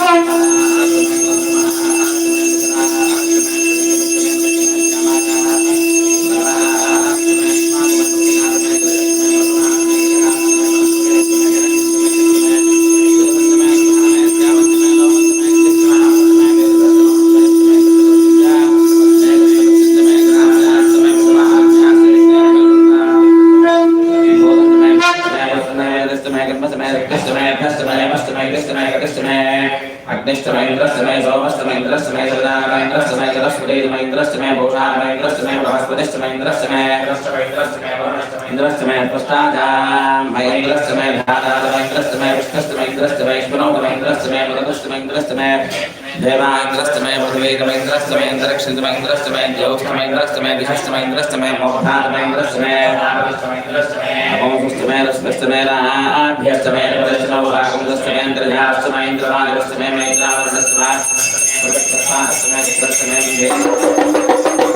água. स्तमय इन्द्रस्तमय सोमस्तमय इन्द्रस्तमय सदामय इन्द्रस्तमय जलस्फुटेतमय इन्द्रस्तमय भूषामय इन्द्रस्तमय बृहस्पतिस्तमय इन्द्रस्तमय इन्द्रस्तमय पृष्ठाजामय इन्द्रस्तमय धातामय इन्द्रस्तमय विष्णस्तमय इन्द्रस्तमय श्वनौतमय इन्द्रस्तमय मृदुस्तमय इन्द्रस्तमय देवांग्रस्तमे पृथिवीतमेन्द्रस्तमे इन्द्रक्षितमेन्द्रस्तमे ज्योष्ठमेन्द्रस्तमे विशिष्टमेन्द्रस्तमे मोक्षातमेन्द्रस्तमे नमोस्तमे रस्तमे राभ्यस्तमे रस्तमे इन्द्रजास्तमे इन्द्रवानस्तमे मैत्रावर्णस्तमे प्रस्तमे प्रस्तमे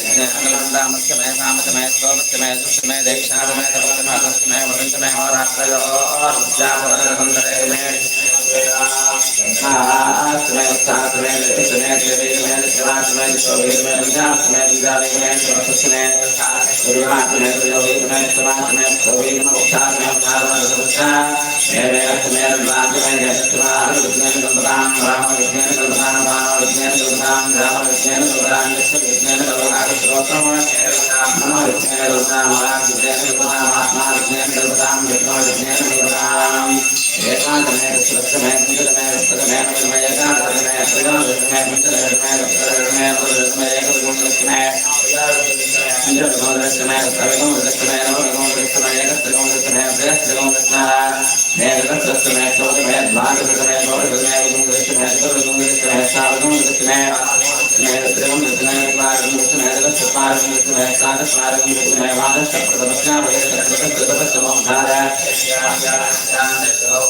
अंगलंदा मुख्यमय सामतमय स्तोमतमय दुष्टमय दक्षिणातमय तपस्तमय अधस्तमय वरुणतमय होरात्रय और उज्जापरंतरमय आत्मय उत्साहतमय लतितमय द्विवेदमय दशरातमय शोभितमय अंजातमय अंजातमय स्वस्तमय गुरुवातमय गुरुवेदमय समातमय शोभितमय उत्साहतमय उत्साहतमय सुखतमय वेदतमय राजमय जगतमय विज्ञान गंधाम राम विज्ञान गंधाम राम विज्ञान गंधाम राम विज्ञान गंधाम विज्ञान गंधाम श्रोत्रम नम विघ्नेन्द्रताम राम विघ्नेन्द्रताम आत्मा विघ्नेन्द्रताम विष्णु ఏకాంతమే సురక్షమే కుంజలమే సురమే నమలమే ఏకాంతమే సురమే కుంజలమే సురమే నమలమే ఏకగుణలక్ష్మే కుంజలగుణలక్ష్మే సర్వగుణలక్ష్మే నవగుణలక్ష్మే ఏకత్రగుణలక్ష్మే అభ్యస్తగుణలక్ష్మే ఏకత్రస్మే చౌదమే ద్వాదశమే చౌదమే గుణలక్ష్మే చతుర్గుణలక్ష్మే సార్వగుణలక్ష్మే ृष्णेन्द्रस्मारं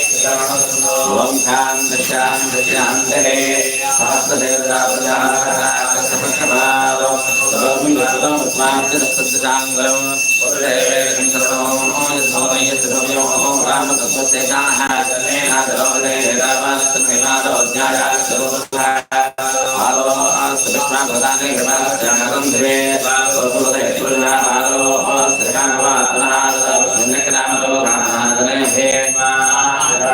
ओम शाम दशाम दशांतले सहस्रदेवता प्रजापतिभावं सर्वमिदं मार्गदर्शकदाङ्गलं पुरुषेवेकं सर्वं यद्भवयत्भवयोः रामतत्त्वस्य जानादरणे रामस्तमिमादो ज्ञायात् सर्वथा आलो आस्तमिष्मागदाने गदास्यानन्दे सर्वोदयपुरुषालो आस्तकामवात्मना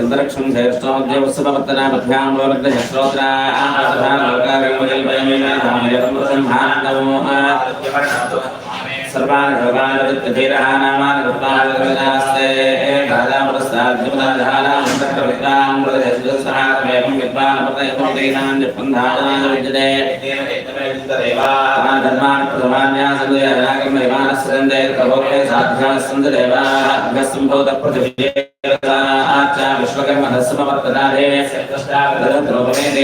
न्तरिक्षम् श्रेष्ठोद्यवस्तुपवर्तनपथ्याम्बोलग्रहश्रोत्रालोकागङ्गजल्पयमेन धामयतम् सिंहान्तमोह सर्वान् भगवान् वित्तधीरः नामान् कृत्वान् विनास्ते राजामरस्ताद्युमदाधारामन्तर्विद्वां मृदयसुसहारमेवं विद्वान् प्रदयतं दीनां निष्पन्धानां विद्यते धर्मान् प्रथमान्यासन्दयनागं विमानस्सन्दे कवोके साध्यासन्ददेवाः अभ्यस्सम्भूतपृथिवी आचा विश्वकर्मधस्मवर्तदारे तदद्रोपमे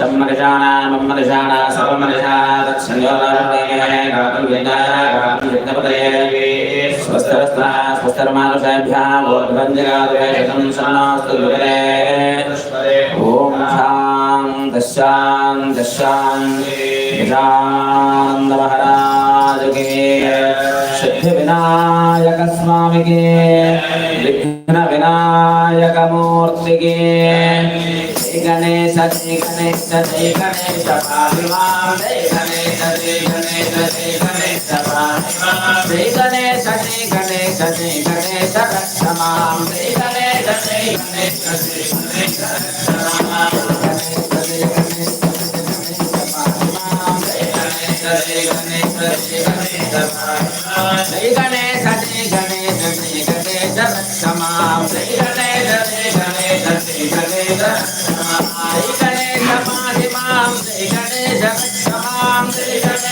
इष्टं मनिषाणां मनिषाणा सर्वं मनिषाणा तत्संयोगः गातुं विज्ञाय गातुं विघ्नपतये स्वस्तरस्त्रः स्वस्तरमानुषेभ्यः वोद्भञ्जगादुवेशतं शरणास्तु विवरे ॐ शां दशां दशां गजानन्द महाराज के గణేశ జయ గణేశ జయ గణేశ పాహిమాం జయ గణేశ జయ గణేశ జయ గణేశ పాహిమాం జయ గణేశ జయ గణేశ జయ గణేశ రక్షమాం జయ గణేశ జయ గణేశ జయ గణేశ రక్షమాం జయ గణేశ జయ గణేశ జయ గణేశ పాహిమాం జయ గణేశ జయ గణేశ జయ గణేశ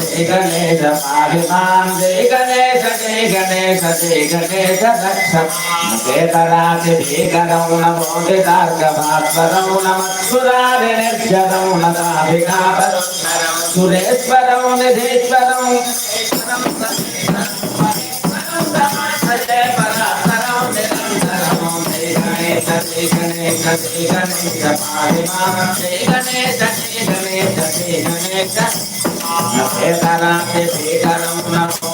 జయ గణేశ అభిమాన్. జయ గణేశ జయ గణేశ జయ గణేశ రక్షేతరాతి భీకరం నమోది దార్గభాస్వరం నమస్సురాది నిర్జరం నదాభిఘాతరం సురేశ్వరం నిధేశ్వరం గణేశ గణేశ గణేశ గణేశ గణేశ గణేశ ఏతరాతి శ్రీకరం నమో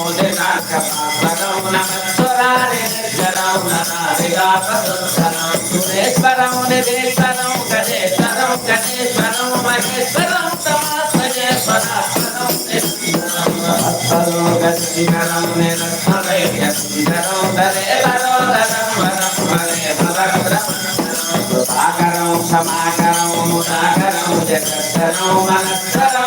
సమాకరం సమాకరం ముదాకరం జగత్తరం మనస్తరం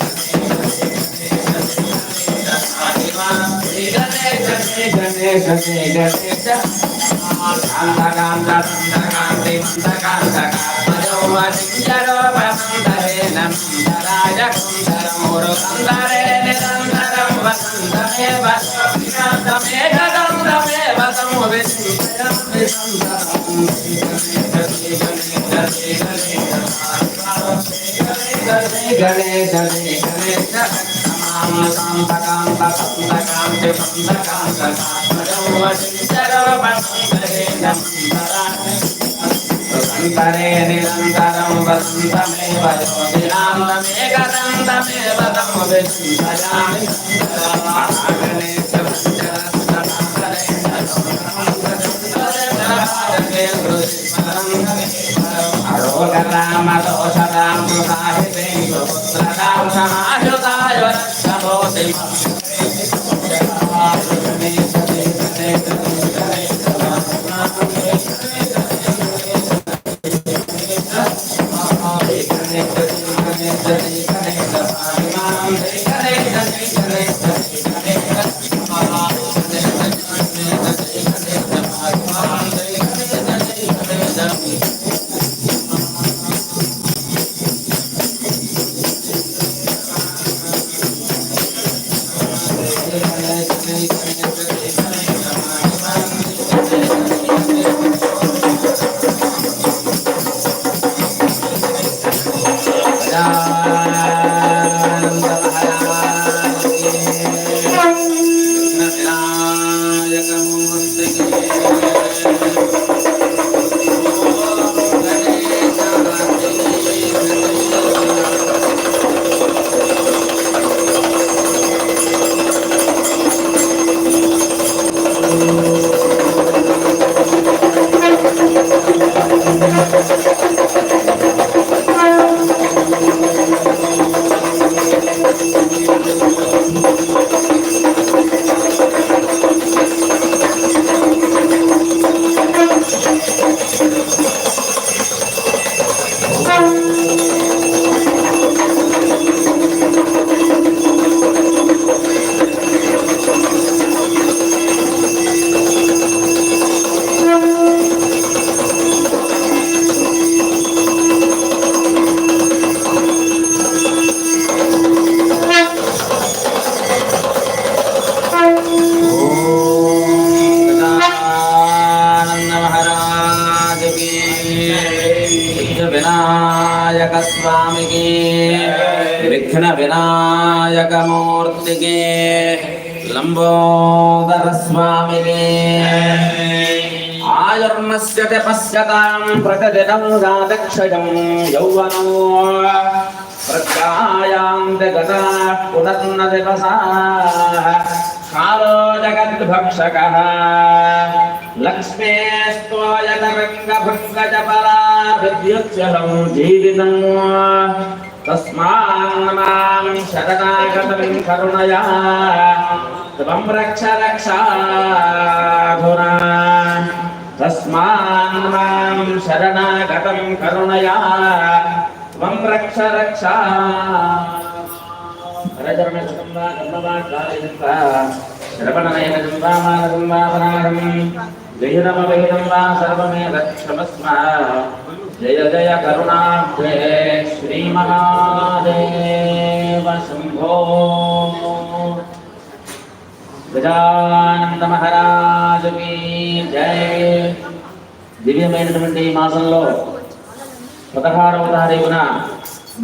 గణేశ గణేశ గణేశ సంతరే నిరంతరం వసంతమేవ జ్యోతిరాంతమేకదంతమేవ తం విచింతయామి గణేశ అరోగరామదోషరాం సాహితే పుత్రరాం సమాజుతాయ Thank you. విఘ్న వినాయకమూర్తికి లంబోదర స్వామికి ఆయుర్మస్య తపస్యతాం ప్రతిదినం రాదక్షయం యౌవనో ప్రత్యాయాంత గత పునర్న దివసా కాలో జగద్భక్షకः లక్ష్మేస్త్వాయతరంగభృంగజపరాభిద్యుత్సహం జీవితం తస్మాన్మాం శరణాగతం కరుణయా త్వం రక్ష రక్షాధునా తస్మాన్మాం శరణాగతం కరుణయా త్వం రక్ష రక్షా హరచరణం వా కర్మవాచార్యంతా శ్రవణనయనం వా మానసం వా పరాగం విహితమవిహితం వా సర్వమే రక్షమస్మ జయ జయ కరుణాబ్ధే శ్రీమహాదేవ శంభో గజానంద మహారాజుకి జయ దివ్యమైనటువంటి మాసంలో పదహారవ తారీఖున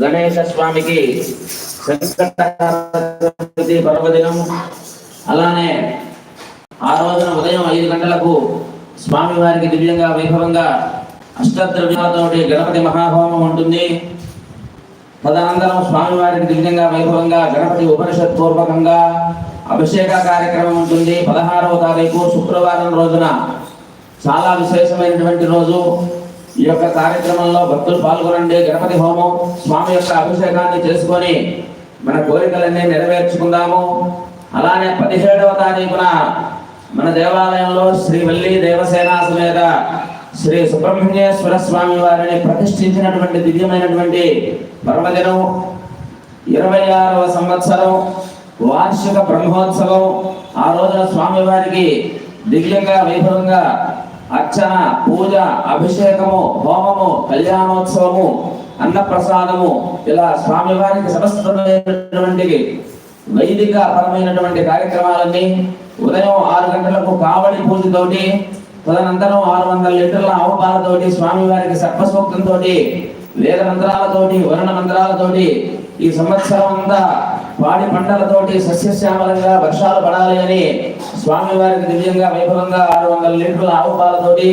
గణేశ స్వామికి సంకటహారతి పర్వదినం అలానే ఆ రోజున ఉదయం ఐదు గంటలకు స్వామి వారికి దివ్యంగా వైభవంగా అష్టద్రవ్యాలతోటి గణపతి మహాహోమం ఉంటుంది. తదనంతరం స్వామివారికి దివ్యంగా వైభవంగా గణపతి ఉపనిషత్ పూర్వకంగా అభిషేక కార్యక్రమం ఉంటుంది. పదహారవ తారీఖు శుక్రవారం రోజున చాలా విశేషమైనటువంటి రోజు. ఈ యొక్క కార్యక్రమంలో భక్తులు పాల్గొనండి. గణపతి హోమం స్వామి యొక్క అభిషేకాన్ని చేసుకొని మన కోరికలన్నీ నెరవేర్చుకుందాము. అలానే పదిహేడవ తారీఖున మన దేవాలయంలో శ్రీ వల్లి దేవసేన సమేత శ్రీ సుబ్రహ్మణ్యేశ్వర స్వామి వారిని ప్రతిష్ఠించినటువంటి దివ్యమైనటువంటి పర్వదినం. ఇరవై ఆరవ సంవత్సరం వార్షిక బ్రహ్మోత్సవం. ఆ రోజున స్వామివారికి దివ్యంగా వైభవంగా అర్చన పూజ అభిషేకము హోమము కళ్యాణోత్సవము అన్నప్రసాదము ఇలా స్వామివారికి సమస్తమైనటువంటి వైదిక పరమైనటువంటి కార్యక్రమాలన్నీ ఉదయం ఆరు గంటలకు కావడి పూజతోటి తదనంతరం ఆరు వందల లీటర్ల ఆవుపాలతోటి స్వామివారికి సర్పసూక్తంతో వేద మంత్రాలతోటి వరుణ మంత్రాలతోటి ఈ సంవత్సరం అంతా పాడి పంటలతోటి సస్యశ్యామలంగా వర్షాలు పడాలి అని స్వామివారికి దివ్యంగా వైభవంగా ఆరు వందల లీటర్ల ఆవుపాలతోటి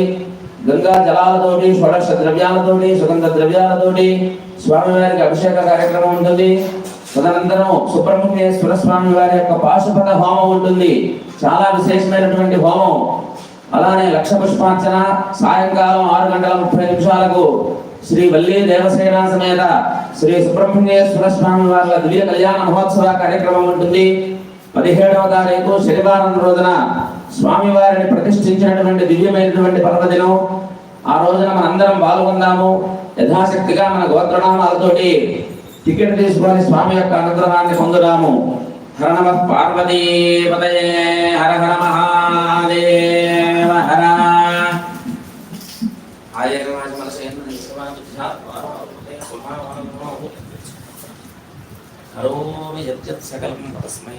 గంగా జలాలతోటి షోడశ ద్రవ్యాలతోటి సుగంధ ద్రవ్యాలతోటి స్వామివారికి అభిషేక కార్యక్రమం ఉంటుంది. తదనంతరం సుబ్రహ్మణ్యేశ్వర స్వామి వారి యొక్క పాశుపత హోమం ఉంటుంది. చాలా విశేషమైనటువంటి హోమం. అలానే లక్ష పుష్పార్చన సాయంకాలం ఆరు గంటల ముప్పై నిమిషాలకు శ్రీ వల్లి దేవసేన సమేత శ్రీ సుబ్రహ్మణ్యేశ్వర స్వామి వారి దివ్య కళ్యాణ మహోత్సవ కార్యక్రమం ఉంటుంది. పదిహేడవ తారీఖు శనివారం రోజున స్వామివారిని ప్రతిష్ఠించినటువంటి దివ్యమైనటువంటి పర్వదినం. ఆ రోజున మనందరం పాల్గొందాము. యథాశక్తిగా మన గోత్రనామాలతోటి టికెట్ తీసుకొని స్వామి యొక్క అనుగ్రహాన్ని పొందుదాము. హర నమ పార్వతీపతయే హర హర మహాదేవ హర. కరోమి సకలం తస్మై.